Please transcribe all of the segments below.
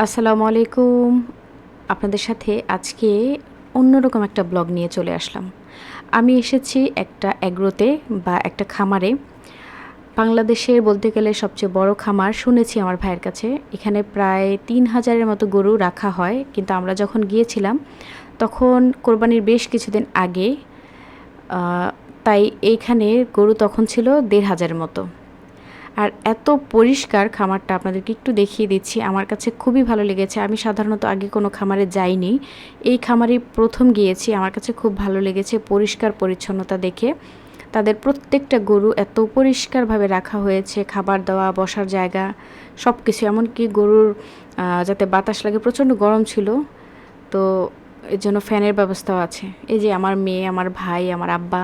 আসসালামু আলাইকুম। আপনাদের সাথে আজকে অন্যরকম একটা ব্লগ নিয়ে চলে আসলাম। আমি এসেছি একটা অ্যাগ্রোতে বা একটা খামারে। বাংলাদেশের বলতে গেলে সবচেয়ে বড় খামার শুনেছি আমার ভাইয়ের কাছে। এখানে প্রায় তিন হাজারের মতো গরু রাখা হয়। কিন্তু আমরা যখন গিয়েছিলাম, তখন কোরবানির বেশ কিছুদিন আগে তাই এইখানে গরু তখন ছিল দেড় হাজারের মতো। আর এত পরিষ্কার খামারটা আপনাদেরকে একটু দেখিয়ে দিচ্ছি। আমার কাছে খুবই ভালো লেগেছে। আমি সাধারণত আগে কোনো খামারে যাইনি। এই খামারে প্রথম গিয়েছি। আমার কাছে খুব ভালো লেগেছে পরিষ্কার পরিচ্ছন্নতা দেখে। তাদের প্রত্যেকটা গরু এত পরিষ্কারভাবে রাখা হয়েছে, খাবার দেওয়া, বসার জায়গা সব কিছু এমনকি গরুর যাতে বাতাস লাগে, প্রচণ্ড গরম ছিল। তো এর জন্য ফ্যানের ব্যবস্থাও আছে। এই যে আমার মেয়ে, আমার ভাই, আমার আব্বা,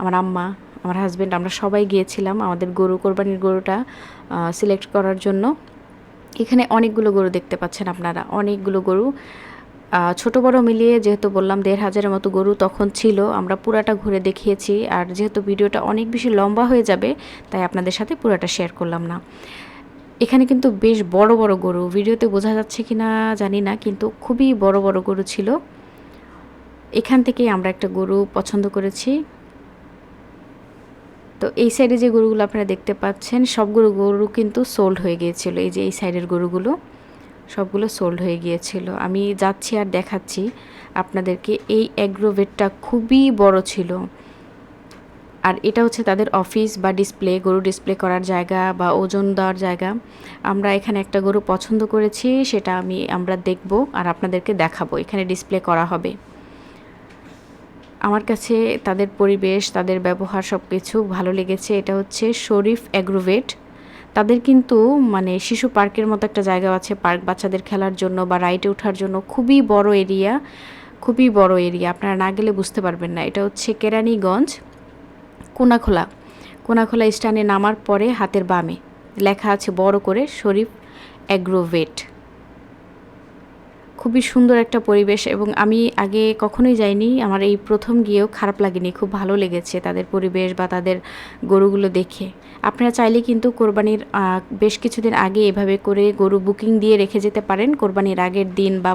আমার আম্মা আমার হাজব্যান্ড আমরা সবাই গিয়েছিলাম আমাদের গরু, কোরবানির গরুটা সিলেক্ট করার জন্য। এখানে অনেকগুলো গরু দেখতে পাচ্ছেন আপনারা। অনেকগুলো গরু ছোট বড় মিলিয়ে যেহেতু বললাম দেড় হাজারের মতো গরু তখন ছিল, আমরা পুরাটা ঘুরে দেখিয়েছি। আর যেহেতু ভিডিওটা অনেক বেশি লম্বা হয়ে যাবে, তাই আপনাদের সাথে পুরাটা শেয়ার করলাম না। এখানে কিন্তু বেশ বড় বড় গরু। ভিডিওতে বোঝা যাচ্ছে কি না জানি না, কিন্তু খুবই বড় বড় গরু ছিল। এখান থেকেই আমরা একটা গরু পছন্দ করেছি। তো এই সাইডে যে গরুগুলো আপনারা দেখতে পাচ্ছেন, সবগুলো গরু কিন্তু সোল্ড হয়ে গিয়েছিল। এই যে এই সাইডের গরুগুলো সবগুলো সোল্ড হয়ে গিয়েছিল। আমি যাচ্ছি আর দেখাচ্ছি আপনাদেরকে। এই অ্যাগ্রোভেটটা খুবই বড় ছিল। আর এটা হচ্ছে তাদের অফিস বা ডিসপ্লে গরু ডিসপ্লে করার জায়গা বা ওজন দেওয়ার জায়গা। আমরা এখানে একটা গরু পছন্দ করেছি, সেটা আমি, আমরা দেখব আর আপনাদেরকে দেখাবো। এখানে ডিসপ্লে করা হবে। আমার কাছে তাদের পরিবেশ, তাদের ব্যবহার সব কিছু ভালো লেগেছে। এটা হচ্ছে শরীফ অ্যাগ্রোভেট তাদের কিন্তু মানে শিশু পার্কের মতো একটা জায়গা আছে, পার্ক বাচ্চাদের খেলার জন্য বা রাইডে ওঠার জন্য। খুবই বড় এরিয়া, খুবই বড় এরিয়া। আপনারা না গেলে বুঝতে পারবেন না। এটা হচ্ছে কেরানীগঞ্জ, কোনাখোলা। কোনাখোলা স্ট্যান্ডে নামার পরে হাতের বামে লেখা আছে বড় করে শরীফ অ্যাগ্রোভেট খুবই সুন্দর একটা পরিবেশ এবং আমি আগে কখনোই যাইনি। আমার এই প্রথম গিয়েও খারাপ লাগেনি, খুব ভালো লেগেছে তাদের পরিবেশ বা তাদের গরুগুলো দেখে। আপনারা চাইলে কিন্তু কোরবানির বেশ কিছুদিন আগে এভাবে করে গরু বুকিং দিয়ে রেখে যেতে পারেন। কোরবানির আগের দিন বা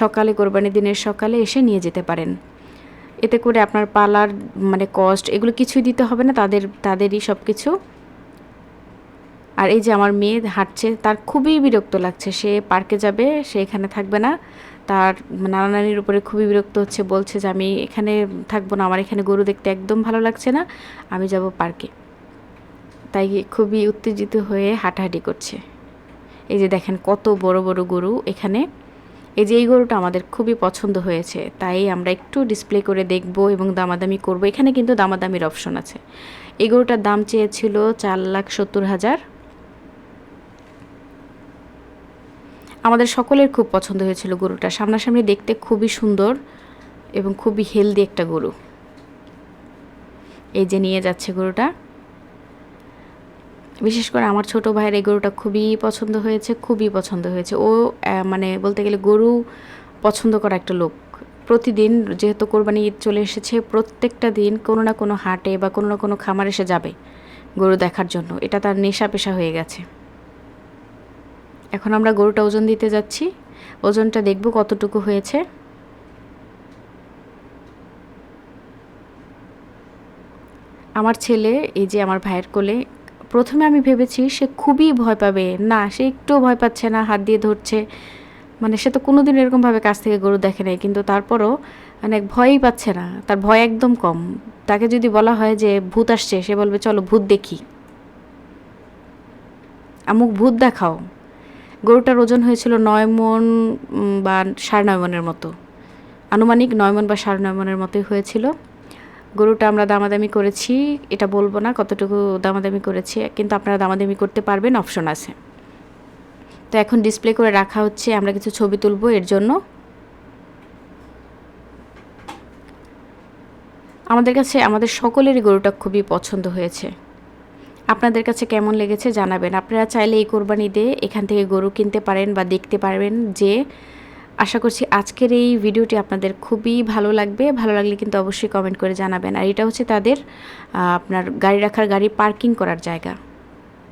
সকালে কোরবানির দিনের সকালে এসে নিয়ে যেতে পারেন। এতে করে আপনার পালার মানে কস্ট এগুলো কিছুই দিতে হবে না, তাদের, তাদেরই সব কিছু আর এই যে আমার মেয়ে হাঁটছে, তার খুবই বিরক্ত লাগছে। সে পার্কে যাবে, সে এখানে থাকবে না। তার নানা নানির উপরে খুবই বিরক্ত হচ্ছে, বলছে যে, আমি এখানে থাকব না, আমার এখানে গরু দেখতে একদম ভালো লাগছে না, আমি যাব পার্কে। তাই খুবই উত্তেজিত হয়ে হাঁটাহাঁটি করছে। এই যে দেখেন কত বড় বড় গরু এখানে। এই যে এই গরুটা আমাদের খুবই পছন্দ হয়েছে, তাই আমরা একটু ডিসপ্লে করে দেখব এবং দামাদামি করব। এখানে কিন্তু দামাদামির অপশন আছে। এই গরুটার দাম চেয়েছিল চার লাখ সত্তর হাজার। আমাদের সকলের খুব পছন্দ হয়েছিল গরুটা। সামনাসামনি দেখতে খুবই সুন্দর এবং খুবই হেলদি একটা গরু। এই যে নিয়ে যাচ্ছে গরুটা। বিশেষ করে আমার ছোট ভাইয়ের এই গরুটা খুবই পছন্দ হয়েছে, খুবই পছন্দ হয়েছে। ও মানে বলতে গেলে গরু পছন্দ করা একটা লোক। প্রতিদিন যেহেতু কোরবানি ঈদ চলে এসেছে, প্রত্যেকটা দিন কোনো না কোনো হাটে বা কোনো না কোনো খামার এসে যাবে গরু দেখার জন্য। এটা তার নেশা পেশা হয়ে গেছে। এখন আমরা গরুটা ওজন দিতে যাচ্ছি। ওজনটা দেখব কতটুকু হয়েছে। আমার ছেলে, এই যে আমার ভাইয়ের কোলে, প্রথমে আমি ভেবেছি সে খুবই ভয় পাবে। না, সে একটুও ভয় পাচ্ছে না, হাত দিয়ে ধরছে। মানে সে তো কোনোদিন এরকমভাবে কাছ থেকে গরু দেখে নাই, কিন্তু তারপরও মানে ভয়ই পাচ্ছে না। তার ভয় একদম কম। তাকে যদি বলা হয় যে, ভূত আসছে, সে বলবে, চলো ভূত দেখি। আমুক ভূত দেখাও। গরুটার ওজন হয়েছিল নয় মন বা সাড়ে নয় মনের মতো। আনুমানিক নয় মন বা সাড়ে নয় মনের মতোই হয়েছিল। গরুটা আমরা দামাদামি করেছি, এটা বলব না কতটুকু দামাদামি করেছি, কিন্তু আপনারা দামাদামি করতে পারবেন, অপশন আছে। তো এখন ডিসপ্লে করে রাখা হচ্ছে, আমরা কিছু ছবি তুলবো, এর জন্য। আমাদের কাছে, আমাদের সকলেরই গরুটা খুবই পছন্দ হয়েছে। আপনাদের কাছে কেমন লেগেছে জানাবেন। আপনারা চাইলে এই কোরবানি দিয়ে এখান থেকে গরু কিনতে পারেন বা দেখতে পারবেন যে আশা করছি আজকের এই ভিডিওটি আপনাদের খুবই ভালো লাগবে। ভালো লাগলে কিন্তু অবশ্যই কমেন্ট করে জানাবেন। আর এটা হচ্ছে তাদের আপনার গাড়ি রাখার গাড়ি পার্কিং করার জায়গা।